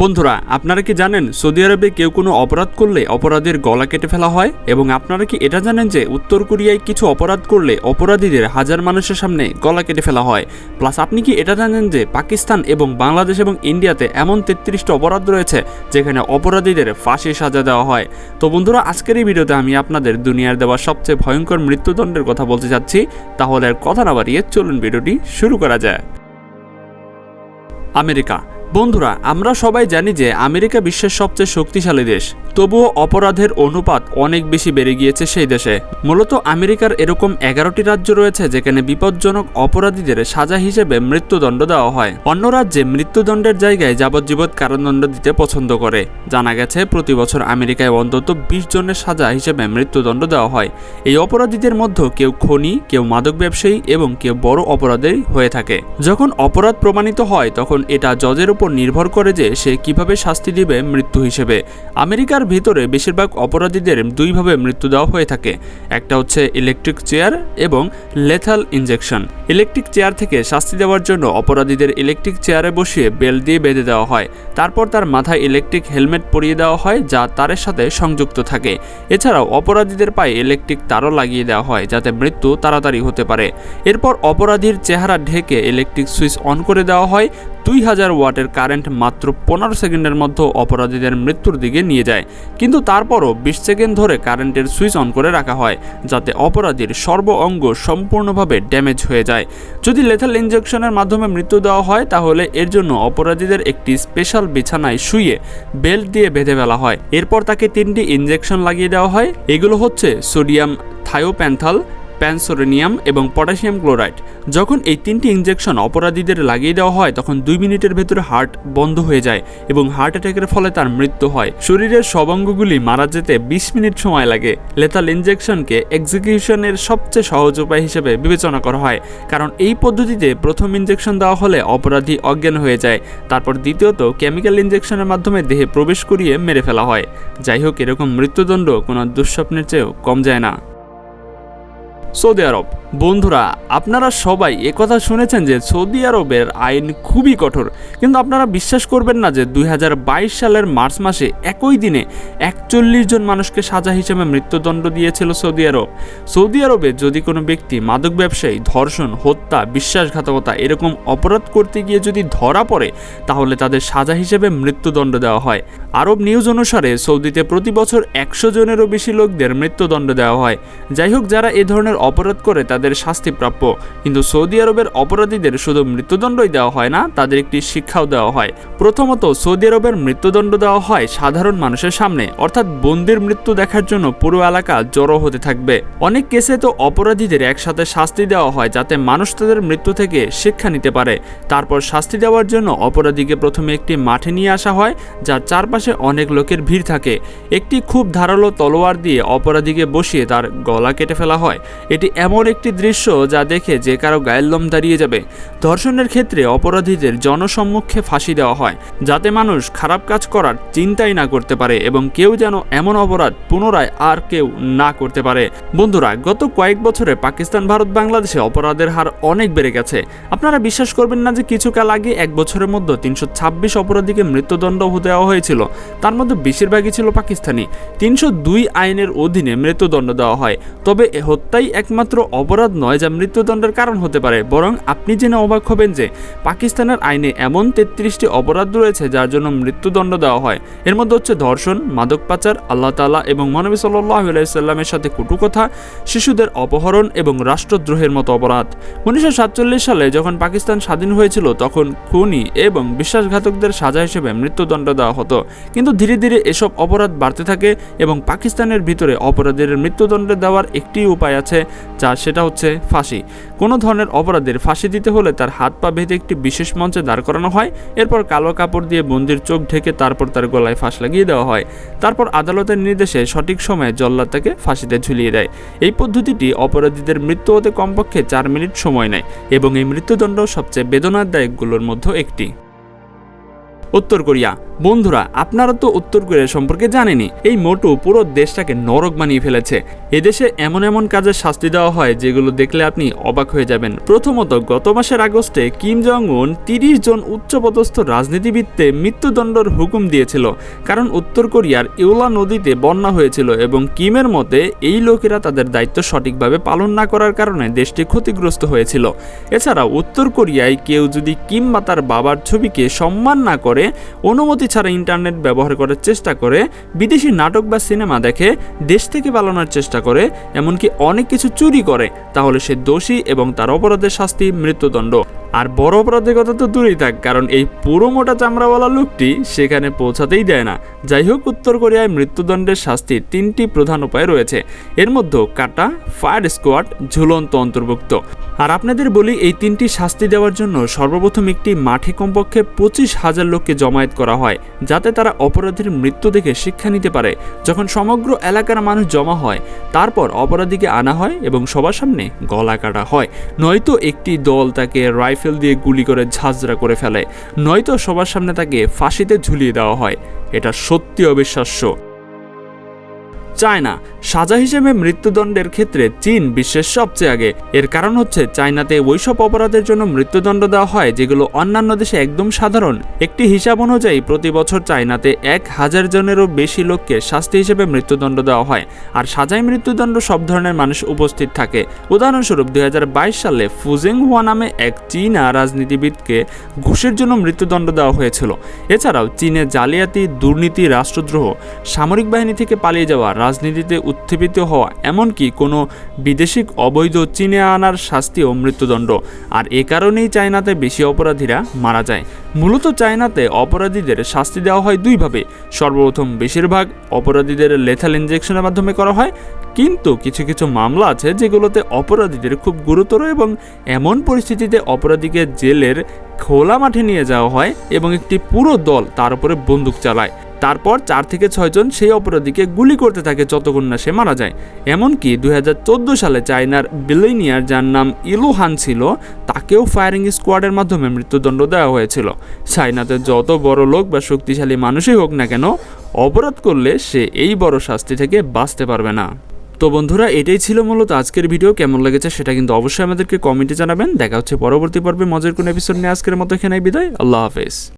বন্ধুরা, আপনারা কি জানেন সৌদি আরবে কেউ কোনো অপরাধ করলে অপরাধীর গলা কেটে ফেলা হয়? এবং আপনারা কি এটা জানেন যে উত্তর কোরিয়ায় কিছু অপরাধ করলে অপরাধীদের হাজার মানুষের সামনে গলা কেটে ফেলা হয়? প্লাস আপনি কি এটা জানেন যে পাকিস্তান এবং বাংলাদেশ এবং ইন্ডিয়াতে এমন তেত্রিশটা অপরাধ রয়েছে যেখানে অপরাধীদের ফাঁসি সাজা দেওয়া হয়? তো বন্ধুরা, আজকের এই ভিডিওতে আমি আপনাদের দুনিয়ার দেওয়া সবচেয়ে ভয়ঙ্কর মৃত্যুদণ্ডের কথা বলতে চাচ্ছি তাহলে আর কথা না বাড়িয়ে চলুন ভিডিওটি শুরু করা যায়। আমেরিকা বন্ধুরা আমরা সবাই জানি যে আমেরিকা বিশ্বের সবচেয়ে শক্তিশালী দেশ। তবুও অপরাধের অনুপাত অনেক বেশি বেড়ে গিয়েছে সেই দেশে। মূলত আমেরিকার এরকম এগারোটি রাজ্য রয়েছে যেখানে বিপজ্জনক অপরাধীদের সাজা হিসেবে মৃত্যুদণ্ড দেওয়া হয়। অন্য রাজ্যে মৃত্যুদণ্ডের জায়গায় যাবজ্জীবন কারাদণ্ড দিতে পছন্দ করে। জানা গেছে, প্রতি বছর আমেরিকায় অন্তত বিশ জনের সাজা হিসেবে মৃত্যুদণ্ড দেওয়া হয়। এই অপরাধীদের মধ্যে কেউ খনি, কেউ মাদক ব্যবসায়ী এবং কেউ বড় অপরাধী হয়ে থাকে। যখন অপরাধ প্রমাণিত হয়, তখন এটা জজের উপর নির্ভর করে যে সে কীভাবে শাস্তি দিবে মৃত্যু হিসেবে। আমেরিকার ভিতরে বেশিরভাগ অপরাধীদের দুইভাবে মৃত্যু দেওয়া হয়ে থাকে। একটা হচ্ছে ইলেকট্রিক চেয়ার এবং লেথাল ইনজেকশন ইলেকট্রিক চেয়ার থেকে শাস্তি দেওয়ার জন্য অপরাধীদের ইলেকট্রিক চেয়ারে বসিয়ে বেল দিয়ে বেঁধে দেওয়া হয়। তারপর তার মাথায় ইলেকট্রিক হেলমেট পরিয়ে দেওয়া হয় যা তারের সাথে সংযুক্ত থাকে। এছাড়াও অপরাধীদের পায়ে ইলেকট্রিক তারও লাগিয়ে দেওয়া হয় যাতে মৃত্যু তাড়াতাড়ি হতে পারে। এরপর অপরাধীর চেহারা ঢেকে ইলেকট্রিক সুইচ অন করে দেওয়া হয়। দুই হাজার ওয়াটের কারেন্ট মাত্র পনেরো সেকেন্ডের মধ্যে অপরাধীদের মৃত্যুর দিকে নিয়ে যায়। কিন্তু তারপরও বিশ সেকেন্ড ধরে কারেন্টের সুইচ অন করে রাখা হয়, যাতে অপরাধীর সর্ব অঙ্গ সম্পূর্ণভাবে ড্যামেজ হয়ে যায়। যদি লেথাল ইঞ্জেকশনের মাধ্যমে মৃত্যু দেওয়া হয়, তাহলে এর জন্য অপরাধীদের একটি স্পেশাল বিছানায় শুয়ে বেল্ট দিয়ে বেঁধে ফেলা হয়। এরপর তাকে তিনটি ইঞ্জেকশন লাগিয়ে দেওয়া হয়। এগুলো হচ্ছে সোডিয়াম থায়োপ্যান্থাল প্যানসোরেনিয়াম এবং পটাশিয়াম ক্লোরাইড। যখন এই তিনটি ইঞ্জেকশন অপরাধীদের লাগিয়ে দেওয়া হয়, তখন দুই মিনিটের ভেতরে হার্ট বন্ধ হয়ে যায় এবং হার্ট অ্যাটাকের ফলে তার মৃত্যু হয়। শরীরের সব অঙ্গগুলি মারা যেতে বিশ মিনিট সময় লাগে। লেথাল ইঞ্জেকশনকে এক্সিকিউশনের সবচেয়ে সহজ উপায় হিসেবে বিবেচনা করা হয়, কারণ এই পদ্ধতিতে প্রথম ইঞ্জেকশন দেওয়া হলে অপরাধী অজ্ঞান হয়ে যায়। তারপর দ্বিতীয়ত, কেমিক্যাল ইঞ্জেকশনের মাধ্যমে দেহে প্রবেশ করিয়ে মেরে ফেলা হয়। যাই হোক, এরকম মৃত্যুদণ্ড কোনো দুঃস্বপ্নের চেয়েও কম যায় না। সৌদি আরব বন্ধুরা, আপনারা সবাই একথা শুনেছেন যে সৌদি আরবের আইন খুবই কঠোর। কিন্তু আপনারা বিশ্বাস করবেন না যে দু হাজার বাইশ সালের মার্চ মাসে একই দিনে একচল্লিশ জন মানুষকে সাজা হিসেবে মৃত্যুদণ্ড দিয়েছিল সৌদি আরব। সৌদি আরবে যদি কোনো ব্যক্তি মাদক ব্যবসায়ী, ধর্ষণ, হত্যা, বিশ্বাসঘাতকতা এরকম অপরাধ করতে গিয়ে যদি ধরা পড়ে, তাহলে তাদের সাজা হিসেবে মৃত্যুদণ্ড দেওয়া হয়। আরব নিউজ অনুসারে সৌদিতে প্রতি বছর একশো জনেরও বেশি লোকদের মৃত্যুদণ্ড দেওয়া হয়। যাই হোক, যারা এ ধরনের অপরাধ করে, তাদের শাস্তি প্রাপ্য কিন্তু সৌদি আরবের অপরাধীদের শুধু মৃত্যুদণ্ডই দেওয়া হয় না, তাদের একটি শিক্ষাও দেওয়া হয়। প্রথমত, সৌদি আরবের মৃত্যুদণ্ড দেওয়া হয় সাধারণ মানুষের সামনে, অর্থাৎ বন্দির মৃত্যু দেখার জন্য পুরো এলাকা জড়ো হতে থাকবে। অনেক কেসে তো অপরাধীদের একসাথে শাস্তি দেওয়া হয় যাতে মানুষ তাদের মৃত্যু থেকে শিক্ষা নিতে পারে। তারপর শাস্তি দেওয়ার জন্য অপরাধীকে প্রথমে একটি মাঠে নিয়ে আসা হয়, যার চারপাশে অনেক লোকের ভিড় থাকে। একটি খুব ধারালো তলোয়ার দিয়ে অপরাধীকে বসিয়ে তার গলা কেটে ফেলা হয়। এটি এমন একটি দৃশ্য যা দেখে যে কারও গায়ের লোম দাঁড়িয়ে যাবে, ধর্ষণের ক্ষেত্রে অপরাধীদের জনসম্মুখে ফাঁসি দেওয়া হয়, যাতে মানুষ খারাপ কাজ করার চিন্তাই না করতে পারে এবং কেউ যেন এমন অপরাধ পুনরায় আর কেউ না করতে পারে। বন্ধুরা, গত কয়েক বছরে পাকিস্তান, ভারত, বাংলাদেশে অপরাধের হার অনেক বেড়ে গেছে। আপনারা বিশ্বাস করবেন না যে কিছুকাল আগে এক বছরের মধ্যে তিনশো ছাব্বিশ অপরাধীকে মৃত্যুদণ্ড দেওয়া হয়েছিল। তার মধ্যে বেশিরভাগই ছিল পাকিস্তানি। তিনশো দুই আইনের অধীনে মৃত্যুদণ্ড দেওয়া হয়। তবে হত্যাই একমাত্র অপরাধ নয় যা মৃত্যুদণ্ডের কারণ হতে পারে, বরং আপনি জেনে অবাক হবেন যে পাকিস্তানের আইনে এমন তেত্রিশটি অপরাধ রয়েছে যার জন্য মৃত্যুদণ্ড দেওয়া হয়। এর মধ্যে হচ্ছে ধর্ষণ, মাদক পাচার, আল্লাহ তালা এবং মনবী সাল্লাহ আলাইসাল্লামের সাথে কুটুকথা, শিশুদের অপহরণ এবং রাষ্ট্রদ্রোহের মতো অপরাধ। উনিশশো সাতচল্লিশ সালে যখন পাকিস্তান স্বাধীন হয়েছিল, তখন খুনি এবং বিশ্বাসঘাতকদের সাজা হিসেবে মৃত্যুদণ্ড দেওয়া হতো। কিন্তু ধীরে ধীরে এসব অপরাধ বাড়তে থাকে এবং পাকিস্তানের ভিতরে অপরাধীর মৃত্যুদণ্ড দেওয়ার একটি উপায় আছে, যা সেটা হচ্ছে ফাঁসি। কোনো ধরনের অপরাধের ফাঁসি দিতে হলে তার হাত পা বেঁধে একটি বিশেষ মঞ্চে দাঁড় করানো হয়, এরপর কালো কাপড় দিয়ে বন্দির চোখ ঢেকে তারপর তার গলায় ফাঁস লাগিয়ে দেওয়া হয়। তারপর আদালতের নির্দেশে সঠিক সময়ে জল্লাদ তাকে ফাঁসিতে ঝুলিয়ে দেয়। এই পদ্ধতিটি অপরাধীদের মৃত্যু হতে কমপক্ষে চার মিনিট সময় নেয় এবং এই মৃত্যুদণ্ড সবচেয়ে বেদনাদায়কগুলোর মধ্যে একটি। উত্তর কোরিয়া। বন্ধুরা, আপনারা তো উত্তর কোরিয়া সম্পর্কে জানেনই, এই মোটু পুরো দেশটাকে নরক বানিয়ে ফেলেছে। এদেশে এমন এমন কাজের শাস্তি দেওয়া হয়, যেগুলো দেখলে আপনি অবাক হয়ে যাবেন। প্রথমত, গত মাসের আগস্টে কিম জং উন তিরিশ জন উচ্চপদস্থ রাজনীতিবিদকে মৃত্যুদণ্ডের হুকুম দিয়েছিল, কারণ উত্তর কোরিয়ার ইউলা নদীতে বন্যা হয়েছিল এবং কিমের মতে, এই লোকেরা তাদের দায়িত্ব সঠিকভাবে পালন না করার কারণে দেশটি ক্ষতিগ্রস্ত হয়েছিল। এছাড়া উত্তর কোরিয়ায় কেউ যদি কিম বা তার বাবার ছবিকে সম্মান না করে অনুমতি ছাড়া ইন্টারনেট ব্যবহার করার চেষ্টা করে, বিদেশি নাটক বা সিনেমা দেখে, দেশ থেকে পালানোর চেষ্টা করে, এমনকি অনেক কিছু চুরি করে, তাহলে সে দোষী এবং তার অপরাধের শাস্তি মৃত্যুদণ্ড। আর বড় অপরাধের কথা তো দূরেই থাক, কারণ এই পুরো মোটা চামড়াওয়ালা লোকটি সেখানে পৌঁছাতেই দেয় না। যাই হোক, উত্তর কোরিয়ায় মৃত্যুদণ্ডের শাস্তির তিনটি প্রধান উপায় রয়েছে। এর মধ্যে কাটা, ফায়ার স্কোয়াড, ঝুলন্ত অন্তর্ভুক্ত। আর আপনাদের বলি, এই তিনটি শাস্তি দেওয়ার জন্য সর্বপ্রথম একটি মাঠে কমপক্ষে পঁচিশ হাজার লোককে জমায়েত করা হয়, যাতে তারা অপরাধীর মৃত্যু দেখে শিক্ষা নিতে পারে। যখন সমগ্র এলাকার মানুষ জমা হয়, তারপর অপরাধীকে আনা হয় এবং সবার সামনে গলা কাটা হয়। নয়তো একটি দল তাকে রাইফেল দিয়ে গুলি করে ঝাঁঝরা করে ফেলে। নয়তো সবার সামনে তাকে ফাঁসিতে ঝুলিয়ে দেওয়া হয়। এটা সত্যি অবিশ্বাস্য। চায়না। সাজা হিসেবে মৃত্যুদণ্ডের ক্ষেত্রে চীন বিশ্বের সবচেয়ে আগে। এর কারণ হচ্ছে চায়নাতে ওইসব অপরাধের জন্য মৃত্যুদণ্ড দেওয়া হয়, যেগুলো অন্যান্য দেশে একদম সাধারণ। একটি হিসাব অনুযায়ী, প্রতি বছর চায়নাতে এক হাজার জনেরও বেশি লোককে শাস্তি হিসেবে মৃত্যুদণ্ড দেওয়া হয়, আর সাজাই মৃত্যুদণ্ড সব ধরনের মানুষ উপস্থিত থাকে। উদাহরণস্বরূপ, দুই হাজার বাইশ সালে ফুজেং হুয়া নামে এক চীনা রাজনীতিবিদকে ঘুষের জন্য মৃত্যুদণ্ড দেওয়া হয়েছিল। এছাড়াও, চীনে জালিয়াতি, দুর্নীতি, রাষ্ট্রদ্রোহ, সামরিক বাহিনী থেকে পালিয়ে যাওয়া রাজনীতিতে উত্থিপিত হওয়া, এমনকি কোনো বিদেশিক অবৈধ চীনে আনার শাস্তিও মৃত্যুদণ্ড। আর এ কারণেই চায়নাতে বেশি অপরাধীরা মারা যায়। মূলত চায়নাতে অপরাধীদের শাস্তি দেওয়া হয় দুইভাবে। সর্বপ্রথম বেশিরভাগ অপরাধীদের লেথাল ইঞ্জেকশনের মাধ্যমে করা হয়, কিন্তু কিছু কিছু মামলা আছে যেগুলোতে অপরাধীদের খুব গুরুতর এবং এমন পরিস্থিতিতে অপরাধীকে জেলের খোলা মাঠে নিয়ে যাওয়া হয় এবং একটি পুরো দল তার উপরে বন্দুক চালায়। তারপর চার থেকে ছয়জন সেই অপরাধীকে গুলি করতে থাকে যতক্ষণ না সে মারা যায়। এমনকি দুই হাজার চোদ্দ সালে চায়নার বিলিনিয়ার যার নাম ইলুহান ছিল, তাকেও ফায়ারিং স্কোয়াডের মাধ্যমে মৃত্যুদণ্ড দেওয়া হয়েছিল। চায়নাতে যত বড় লোক বা শক্তিশালী মানুষই হোক না কেন, অপরাধ করলে সে এই বড় শাস্তি থেকে বাঁচতে পারবে না। তো বন্ধুরা, এটাই ছিল মূলত আজকের ভিডিও। কেমন লেগেছে সেটা কিন্তু অবশ্যই আমাদেরকে কমেন্টে জানাবেন। দেখা হচ্ছে পরবর্তী পর্বে মজার কোন এপিসোড নিয়ে আজকের মতো এখানে বিদায়। আল্লাহ হাফেজ।